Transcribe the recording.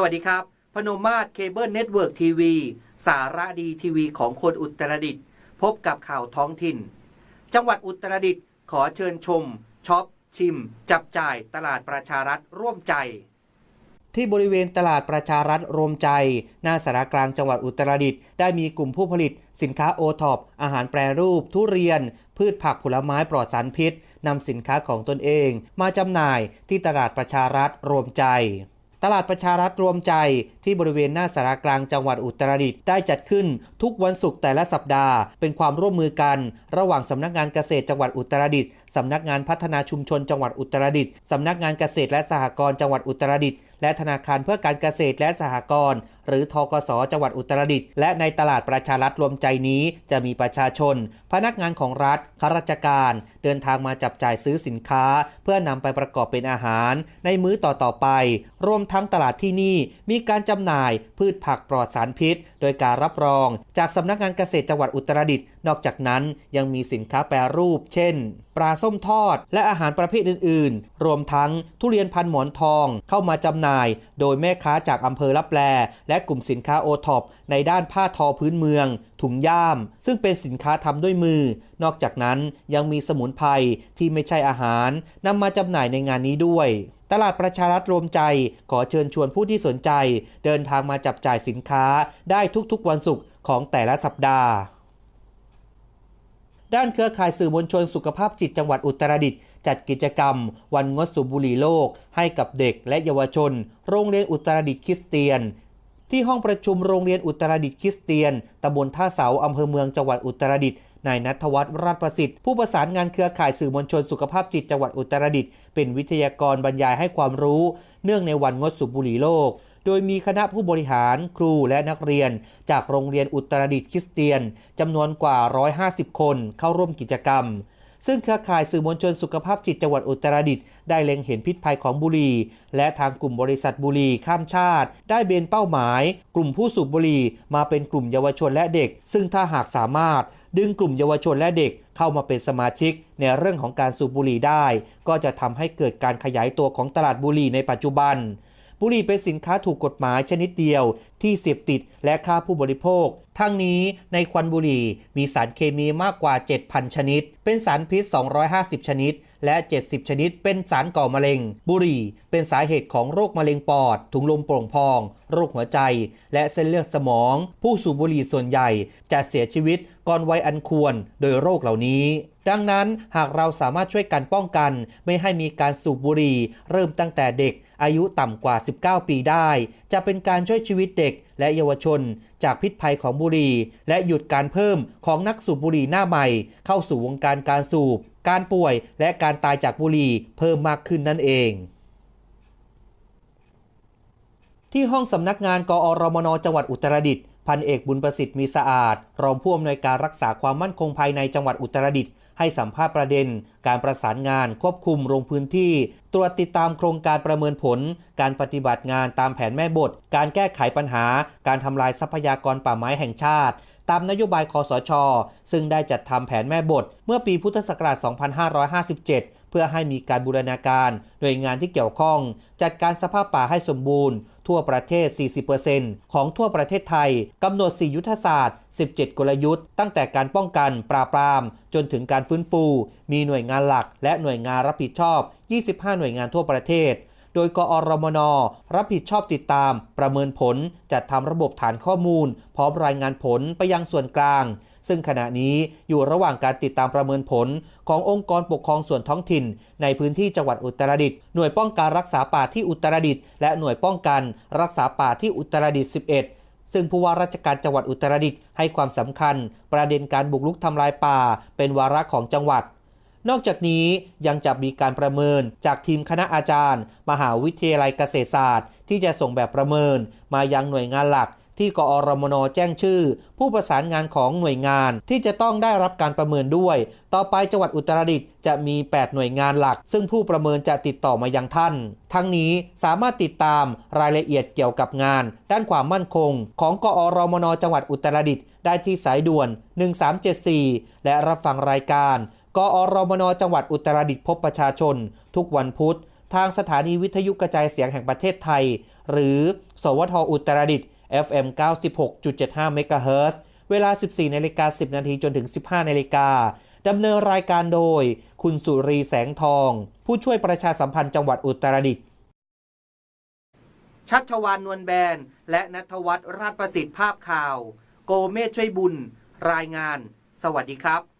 สวัสดีครับ พนมมาศเคเบิลเน็ตเวิร์กทีวี สาระดีทีวีของคนอุตรดิตถ์พบกับข่าวท้องถิ่น จังหวัดอุตรดิตถ์ขอเชิญชมช็อป ชิม จับจ่ายตลาดประชารัฐร่วมใจ ที่บริเวณตลาดประชารัฐรวมใจ หน้าสารกลางจังหวัดอุตรดิตถ์ได้มีกลุ่มผู้ผลิต สินค้าโอท็อปอาหารแปรรูป ทุเรียน พืชผักผลไม้ปลอดสารพิษนำสินค้าของตนเอง มาจำหน่ายที่ตลาดประชารัฐรวมใจ ตลาดประชารัฐรวมใจที่บริเวณหน้าสารกลางจังหวัดอุตรดิตถ์ได้จัดขึ้นทุกวันศุกร์แต่ละสัปดาห์ เป็นความร่วมมือกัน ระหว่างสำนักงานเกษตรจังหวัดอุตรดิตถ์สำนักงานพัฒนาชุมชนจังหวัดอุตรดิตถ์สำนักงานเกษตรและสหกรณ์จังหวัดอุตรดิตถ์ และธนาคารเพื่อการเกษตรและสหกรณ์หรือทกสจังหวัดอุตรดิตถ์และในตลาดประชารัฐรวมใจนี้จะมีประชาชน พนักงานของรัฐข้าราชการ เดินทางมาจับจ่ายซื้อสินค้า เพื่อนำไปประกอบเป็นอาหาร ในมื้อต่อๆไป รวมทั้งตลาดที่นี่มีการจำหน่ายพืชผักปลอดสารพิษ โดยการรับรอง จากสำนักงานเกษตรจังหวัดอุตรดิตถ์ นอกจากนั้นยังมีสินค้าแปรรูป เช่น ปลาส้มทอด และอาหารประเภทอื่น ๆ รวมทั้งทุเรียนพันหมอนทองเข้ามาจำหน่าย โดยแม่ค้าจากอำเภอลับแล และกลุ่มสินค้าโอท็อปในด้านผ้าทอพื้นเมือง ถุงย่าม ซึ่งเป็นสินค้าทำด้วยมือ นอกจากนั้นยังมีสมุนไพรที่ไม่ใช่อาหารนำมาจำหน่ายในงานนี้ด้วยตลาดประชารัฐรวมใจขอเชิญชวนผู้ที่สนใจ เดินทางมาจับจ่ายสินค้าได้ทุกๆวันศุกร์ของแต่ละสัปดาห์ ด้านเครือข่ายสื่อมวลชนสุขภาพจิตจังหวัดอุตรดิตถ์จัดกิจกรรม วันงดสูบบุหรี่โลก ให้กับเด็กและเยาวชน โรงเรียนอุตรดิตถ์คริสเตียน ที่ห้องประชุมโรงเรียนอุตรดิตถ์คริสเตียนตำบลท่าเสาอำเภอเมืองจังหวัดอุตรดิตถ์นายนัทวัฒน์ราชประสิทธิ์ผู้ประสานงานเครือข่ายสื่อมวลชนสุขภาพจิตจังหวัดอุตรดิตถ์เป็นวิทยากรบรรยายให้ความรู้ เนื่องในวันงดสูบบุหรี่โลก โดยมีคณะผู้บริหารครูและนักเรียน จากโรงเรียนอุตรดิตถ์คริสเตียนจำนวนกว่า 150 คนเข้าร่วมกิจกรรม ซึ่งเครือข่ายสื่อมวลชนสุขภาพจิตจังหวัดอุตรดิตถ์ได้เล็งเห็นพิษภัยของบุหรี่ และทางกลุ่มบริษัทบุหรี่ข้ามชาติ ได้เบนเป้าหมาย กลุ่มผู้สูบบุหรี่มาเป็นกลุ่มเยาวชนและเด็ก ซึ่งถ้าหากสามารถดึงกลุ่มเยาวชนและเด็กเข้ามาเป็นสมาชิก ในเรื่องของการสูบบุหรี่ได้ ก็จะทำให้เกิดการขยายตัวของตลาดบุหรี่ในปัจจุบัน บุหรี่เป็นสินค้าถูกกฎหมายชนิดเดียว ที่เสพติดและฆ่าผู้บริโภค ทั้งนี้ในควันบุหรี่มีสารเคมีมากกว่า 7,000 ชนิด เป็นสารพิษ 250 ชนิด และ 70 ชนิด เป็นสารก่อมะเร็ง บุหรี่เป็นสาเหตุของโรคมะเร็งปอด ถุงลมโป่งพอง โรคหัวใจ และเส้นเลือดสมอง ผู้สูบบุหรี่ส่วนใหญ่จะเสียชีวิตก่อนวัยอันควรโดยโรคเหล่านี้ ดังนั้นหากเราสามารถช่วยกันป้องกัน ไม่ให้มีการสูบบุหรี่ เริ่มตั้งแต่เด็กอายุต่ำกว่า 19 ปีได้ จะเป็นการช่วยชีวิตเด็กและเยาวชน จากพิษภัยของบุหรี่ และหยุดการเพิ่มของนักสูบบุหรี่หน้าใหม่ เข้าสู่วงการการสูบ การป่วย และการตายจากบุหรี่เพิ่มมากขึ้นนั่นเองที่ห้องสำนักงานกอรมนจังหวัดอุตรดิตถ์พันเอกบุญประสิทธิ์มีสะอาด รองผู้อำนวยการรักษาความมั่นคงภายในจังหวัดอุตรดิตถ์ ให้สัมภาษณ์ประเด็น การประสานงานควบคุมลงพื้นที่ ตรวจติดตามโครงการประเมินผล การปฏิบัติงานตามแผนแม่บท การแก้ไขปัญหา การทำลายทรัพยากรป่าไม้แห่งชาติ ตามนโยบายคอสช ซึ่งได้จัดทำแผนแม่บท เมื่อปีพุทธศักราช 2557 เพื่อให้มีการบูรณาการโดยงานที่เกี่ยวข้อง จัดการสภาพป่าให้สมบูรณ์ ทั่วประเทศ 40%ของทั่วประเทศไทยกำหนด 4 ยุทธศาสตร์ 17 กลยุทธ์ ตั้งแต่การป้องกัน ปราบปราม จนถึงการฟื้นฟู มีหน่วยงานหลัก และหน่วยงานรับผิดชอบ 25 หน่วยงานทั่วประเทศ ดยกอรมน รับผิดชอบติดตาม ประเมินผลจัดทำระบบฐานข้อมูล พร้อมรายงานผลไปยังส่วนกลาง ซึ่งขณะนี้อยู่ระหว่างการติดตามประเมินผลขององค์กรปกครองส่วนท้องถิ่น ในพื้นที่จังหวัดอุตรดิตถ์หน่วยป้องกันรักษาป่าที่อุตรดิตถ์และหน่วยป้องกันรักษาป่าที่อุตรดิตถ์11ซึ่งผู้ว่าราชการจังหวัดอุตรดิตถ์ให้ความสำคัญ ประเด็นการบุกรุกทำลายป่า เป็นวาระของจังหวัด นอกจากนี้ยังจะมีการประเมินจากทีมคณะอาจารย์ มหาวิทยาลัยเกษตรศาสตร์ ที่จะส่งแบบประเมิน มายังหน่วยงานหลัก ที่กอรมนแจ้งชื่อ ผู้ประสานงานของหน่วยงานที่จะต้องได้รับการประเมินด้วย ต่อไปจังหวัดอุตรดิตถ์จะมี 8 หน่วยงานหลัก ซึ่งผู้ประเมินจะติดต่อมายังท่าน ทั้งนี้สามารถติดตามรายละเอียดเกี่ยวกับงาน ด้านความมั่นคง ของกอรมนจังหวัดอุตรดิตถ์ได้ที่สายด่วน 1374 และรับฟังรายการ กอรมนจังหวัดอุตรดิตถ์พบประชาชน ทุกวันพุธ ทางสถานีวิทยุกระจายเสียงแห่งประเทศไทย หรือ สวทอุตรดิตถ์ FM 96.75เมกะเฮิรตเวลา 14นาฬิกา10 นาทีจนถึง 15นาฬิกาดำเนินรายการโดย คุณสุรีแสงทอง ผู้ช่วยประชาสัมพันธ์จังหวัดอุตรดิตถ์ชัชวานนวลแบน และนัทวัฒน์ราชประสิทธิ์ภาพข่าว โกเมธช่วยบุญ รายงาน สวัสดีครับ